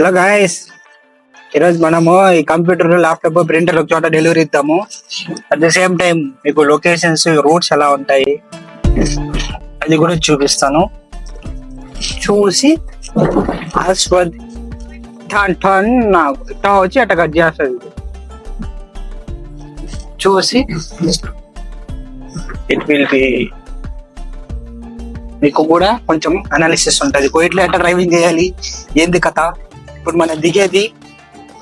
Hello guys ఈరోజు మనము ఈ కంప్యూటర్ ల్యాప్టాప్ ప్రింటర్ ఒక చోట డెలివరీ ఇద్దాము. అట్ ద సేమ్ టైం మీకు లొకేషన్స్ రూట్స్ ఎలా ఉంటాయి అది కూడా చూపిస్తాను. చూసి ఆస్వాద్ ఠాన్ ఠాన్ నాకు వచ్చి అట్ట కట్ చేస్తుంది చూసి ఇట్ విల్ బి మీకు కూడా కొంచెం అనాలిసిస్ ఉంటుంది. కోయిట్లో ఎట్లా డ్రైవింగ్ చేయాలి? ఏంది కథ? ఇప్పుడు మనం దిగేది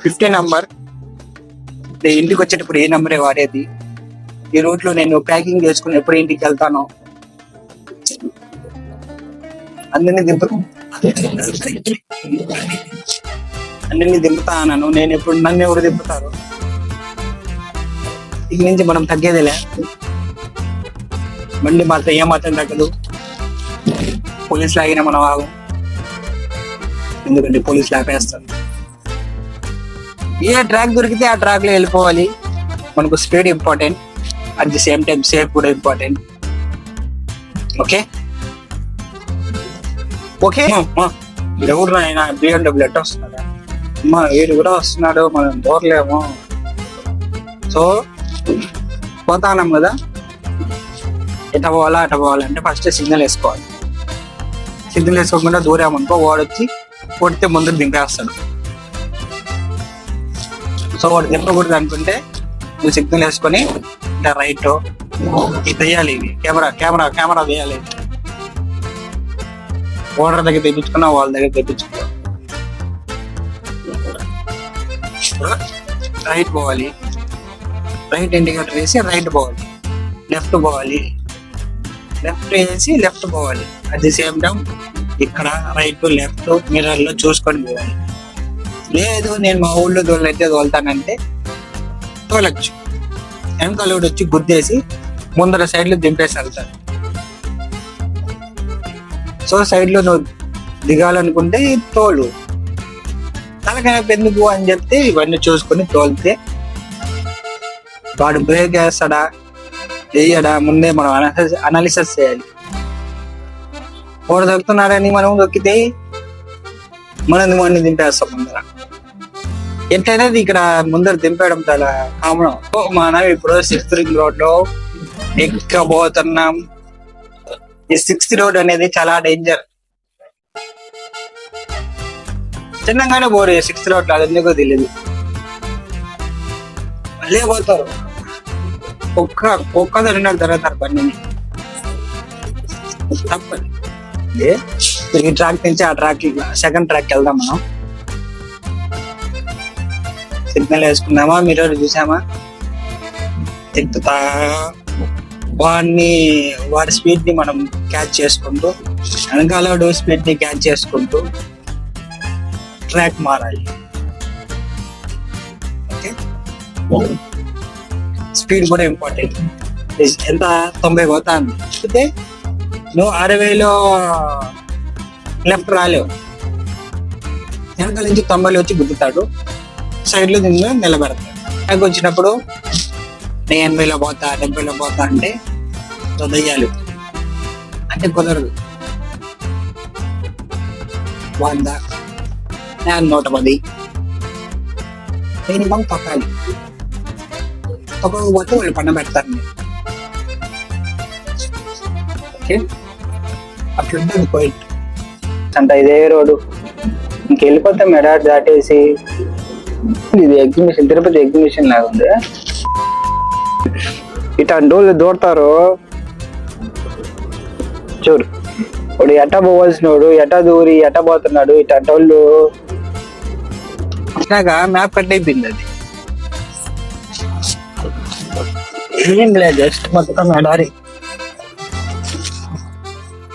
ఫిఫ్టీ నంబర్. ఇంటికి వచ్చేటప్పుడు ఏ నంబరే వాడేది? ఈ రూట్లో నేను ప్యాకింగ్ చేసుకుని ఎప్పుడు ఇంటికి వెళ్తాను? అందరినీ దింపు అందరినీ దింపుతా అన్నాను. నేను ఎప్పుడు నన్ను ఎవరు దింపుతారు? ఇక నుంచి మనం తగ్గేదిలే. మళ్ళీ మాత్రం ఏమాత్రం తగ్గదు. పోలీసులు ఆగిన మనం ఆగు. ఎందుకంటే పోలీసులు ఆపేస్తారు ఏ ట్రాక్ దొరికితే ఆ ట్రాక్లో వెళ్ళిపోవాలి. మనకు speed important. At the same time safe కూడా ఇంపార్టెంట్. ఓకే? ఓకే? ఎవరు ఆయన బిఎండబ్ల్యూ ఎట్ట వస్తున్నాడా? అమ్మా వీడు కూడా వస్తున్నాడు. మనం దూరలేము సో పోతానం కదా? ఎట పోవాలా అట పోవాలంటే ఫస్ట్ సిగ్నల్ వేసుకోవాలి. సిగ్నల్ వేసుకోకుండా దూరామనుకో వాడు వచ్చి కొడితే ముందు దింపేస్తాడు. సో వాడు దింపకూడదు అనుకుంటే నువ్వు సిగ్నల్ వేసుకొని ఇట్లా రైట్ ఇది వేయాలి కెమెరా కెమెరా కెమెరా వేయాలి ఓడర్ దగ్గర తెప్పించుకున్నా వాళ్ళ దగ్గర తెప్పించుకున్నా రైట్ పోవాలి. రైట్ ఇండికేటర్ వేసి రైట్ పోవాలి. లెఫ్ట్ పోవాలి. లెఫ్ట్ వేసి లెఫ్ట్ పోవాలి. అట్ ది సేమ్ టైం ఇక్కడ రైట్ లెఫ్ట్ మిర్రర్లో చూసుకొని పోవాలి. లేదు నేను మా ఊళ్ళో దోలైతే తోలుతానంటే తోలచ్చు. వెనకాల ఒకటి వచ్చి గుద్దేసి ముందర సైడ్లో దింపేసి వెళ్తాడు సో సైడ్లో నువ్వు దిగాలనుకుంటే తోలు. తలకాయ ఎందుకు అని చెప్తే ఇవన్నీ చూసుకొని తోలితే వాడు బ్రేక్ వేస్తాడా వేయడా ముందే మనం అనాలిసిస్ చేయాలి. వాడు దొక్కుతున్నాడని మనం దొక్కితే మనం వాడిని దింపేస్తాం ముందర. ఎట్లయినా ఇక్కడ ముందర దింపేయడం చాలా కామన్. మనం ఇప్పుడు సిక్స్త్ రింగ్ రోడ్లో ఎక్కబోతున్నాం ఈ సిక్స్త్ రోడ్ అనేది చాలా డేంజర్ చిన్నగానే పోరు సిక్స్త్ రోడ్లో అది ఎందుకో తెలియదు మళ్ళీ పోతారు. కుక్క ఒక్క తిరిగిన తర్వాత బండిని తప్పదు. ఈ ట్రాక్ నుంచి ఆ ట్రాక్ సెకండ్ ట్రాక్ వెళ్దాం మనం. సిగ్నల్ వేసుకున్నామా? మిర్రర్ చూసామా? తిప్పుతా వాడిని వాడి స్పీడ్ని మనం క్యాచ్ చేసుకుంటూ వెనకాల స్పీడ్ని క్యాచ్ చేసుకుంటూ ట్రాక్ మారాలి. ఓకే స్పీడ్ కూడా ఇంపార్టెంట్ ఎంత? తొంభై పోతాను అయితే నువ్వు అరవైలో లెఫ్ట్ రాలేవు. వెనకాల నుంచి తొంభైలో వచ్చి గుద్దుతాడు. సైడ్లో నిన్ను నిలబెడతాడు. నాకు వచ్చినప్పుడు నేను ఎనభైలో పోతా డెబ్బైలో పోతా అంటే దయ్యాలు అంటే కుదరదు. వంద నేను నూట పది. మినిమం తొక్కాలి తొక్కకపోతే వాళ్ళు పండ పెడతారు. నేను ఓకే. అట్లుంటుంది పాయింట్ అంత ఇదే రోడ్డు. ఇంకెళ్ళిపోతే మెడాట్ దాటేసి ఇది ఎగ్జిబిషన్ తిరుపతి ఎగ్జిబిషన్ లాగా ఉంది. ఇట్లాంటి అంటూ దూడతారు చూడు. ఇప్పుడు ఎట్ట పోవాల్సినోడు ఎట్ట దూరి ఎట్ట పోతున్నాడు ఇట్లాంటి వాళ్ళు వచ్చినాక మ్యాప్ కట్ అయిపోయింది అది. ఏం లేదు జస్ట్ మొత్తం ఎడారి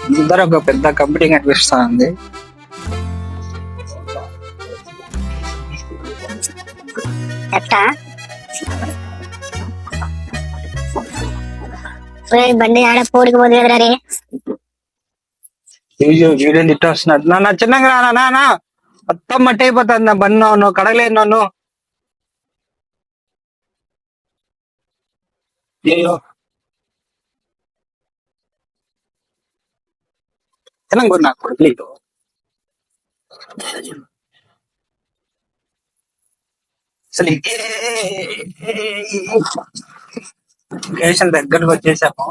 ముందర ఒక పెద్ద కంపెనీ కనిపిస్తా ఉంది ఎట్టా ఒరేయ్, బండి ఆడ పోడికి పోదు కదరా రే. వీడియో ఇట్ట వస్తున్నాడు నా నా చిన్నగా రా నా నా మొత్తం మట్టి అయిపోతుంది నా బండి నువ్వు కడగలేదు నన్ను. అయ్యో. చిన్నగా కొడు నాకు కొడుకులేదు అసలు లొకేషన్ దగ్గరకు వచ్చేసాము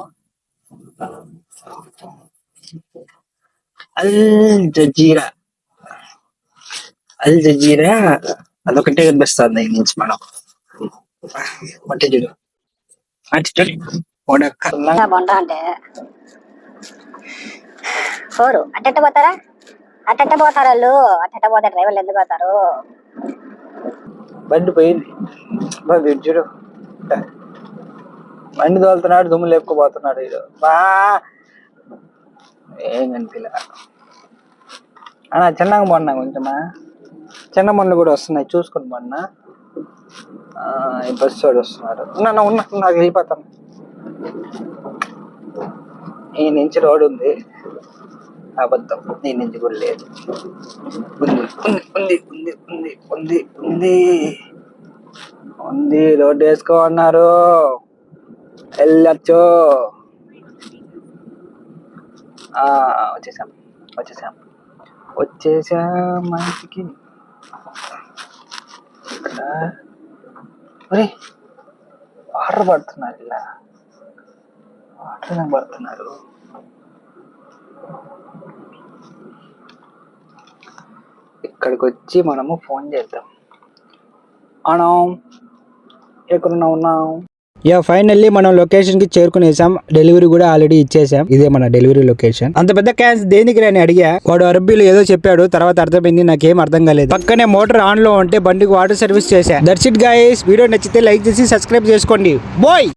అల్ జజీరా అల్ జజీరా అదొకటే కనిపిస్తుంది ఈ నుంచి మనం అంటే చూడు అంటే చూడు ఉడక ఇంకా బొండ అంటే ఫోరు. అట్ట పోతారా? అట్ట పోతారు వాళ్ళు. అట్టెట్ట పోతే డ్రైవర్లు ఎందుకు పోతారు? బండి పోయింది. బండి చూడు. బండి తోలుతున్నాడు దుమ్ము లేపుకోబోతున్నాడు వీడు. బా! ఏం కనిపిలే అన్నా చిన్నగా మొన్న కొంచెమా? చిన్న మొన్న కూడా వస్తున్నాయి. చూసుకుని మొన్న. ఆ, ఈ బస్సు వాడు వస్తున్నాడు. ఉన్నా ఉన్నా నాకు వెళ్ళిపోతాను. ఈ నుంచి రోడ్ ఉంది. అబద్ధం. ఈ నుంచి కూడా లేదు. ఉంది ఉంది ఉంది ఉంది ఉంది ఉంది ఉంది. రోడ్డు వేసుకో అన్నారు. వెళ్ళచ్చు. వచ్చేసాం వచ్చేసాం. వచ్చేసాం మంచికి. ఇక్కడ. వాటర్ పడుతున్నారు ఇలా వాటర్ పడుతున్నారు. ఇక్కడికి వచ్చి మనము ఫోన్ చేద్దాం. మనం ఎక్కడ ఉన్నాం? యా ఫైనల్లీ మనం లొకేషన్కి చేరుకునేసాం. డెలివరీ కూడా ఆల్రెడీ ఇచ్చేసాం. ఇదే మన డెలివరీ లొకేషన్. అంత పెద్ద క్యాన్స్ దేనికి రాని అడిగా. వాడు అరబ్బీలో ఏదో చెప్పాడు. తర్వాత అర్థమైంది నాకేం అర్థం కాలేదు. పక్కనే మోటార్ ఆన్లో ఉంటే బండికి వాటర్ సర్వీస్ చేశా. దట్స్ ఇట్ గైస్ వీడియో నచ్చితే లైక్ చేసి సబ్స్క్రైబ్ చేసుకోండి. బాయ్!